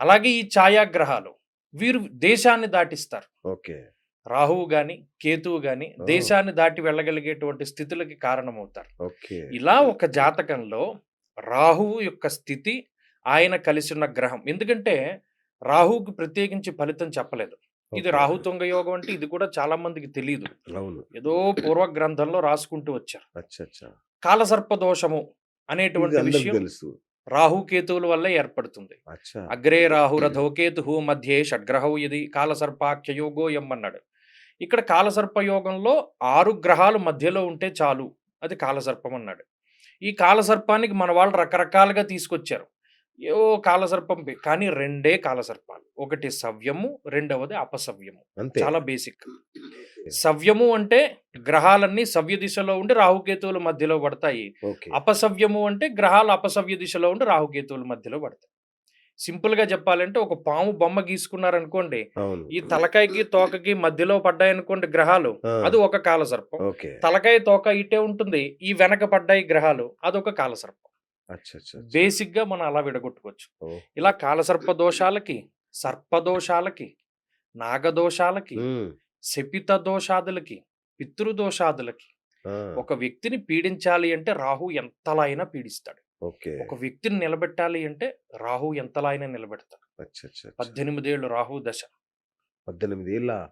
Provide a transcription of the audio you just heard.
అలాగే ఈ ఛాయాగ్రహాలు వీరు దేశాన్ని దాటిస్తారు. ఓకే. రాహువు గాని కేతువు గాని. దేశాన్ని దాటి వెళ్ళగలిగేటువంటి స్థితులకి కారణమవుతారు. ఇలా ఒక జాతకంలో రాహువు యొక్క స్థితి ఆయన కలిసి ఉన్న గ్రహం. ఎందుకంటే రాహువుకి ప్రత్యేకించి ఫలితం చెప్పలేదు. ఇది. రాహు తుంగ యోగం అంటే ఇది కూడా చాలా మందికి తెలియదు ఏదో పూర్వ గ్రంథంలో రాసుకుంటూ వచ్చారు. కాలసర్ప దోషము అనేటువంటి విషయం తెలుసు రాహు కేతువుల వల్ల ఏర్పడుతుంది. అగ్రే రాహురథో కేతు మధ్యే షడ్గ్రహౌ ఇది కాలసర్పాఖ్యయోగో అన్నాడు ఇక్కడ కాలసర్ప యోగంలో ఆరు గ్రహాలు మధ్యలో ఉంటే చాలు అది కాలసర్పం అన్నాడు. ఈ కాలసర్పానికి మన వాళ్ళు రకరకాలుగా తీసుకొచ్చారు. ఏవో కాలసర్పం కానీ రెండే కాలసర్పాలు. ఒకటి సవ్యము రెండవది అపసవ్యము. చాలా బేసిక్. సవ్యము అంటే గ్రహాలన్నీ సవ్య దిశలో ఉండి రాహుకేతువుల మధ్యలో పడతాయి. అపసవ్యము అంటే గ్రహాలు అపసవ్య దిశలో ఉండి రాహుకేతువుల మధ్యలో పడతాయి. సింపుల్గా చెప్పాలంటే ఒక పాము బొమ్మ గీసుకున్నారనుకోండి ఈ తలకాయకి తోకకి మధ్యలో పడ్డాయనుకోండి గ్రహాలు అది ఒక కాల సర్పం ఓకే. తలకాయ తోక ఇటే ఉంటుంది ఈ వెనక పడ్డాయి గ్రహాలు అదొక కాల సర్పం అచ్చా అచ్చా అచ్చా. బేసిక్గా మనం అలా విడగొట్టుకోవచ్చు. ఇలా కాలసర్ప దోషాలకి సర్పదోషాలకి నాగదోషాలకి శపిత దోషాదులకి పితృదోషాదులకి. ఒక వ్యక్తిని పీడించాలి అంటే రాహు ఎంతలా అయినా పీడిస్తాడు. ఓకే. ఒక వ్యక్తిని నిలబెట్టాలి అంటే రాహు ఎంతలా అయినా నిలబెడతాడు. పద్దెనిమిదేళ్ళు రాహు దశ. పద్దెనిమిది ఏళ్ళ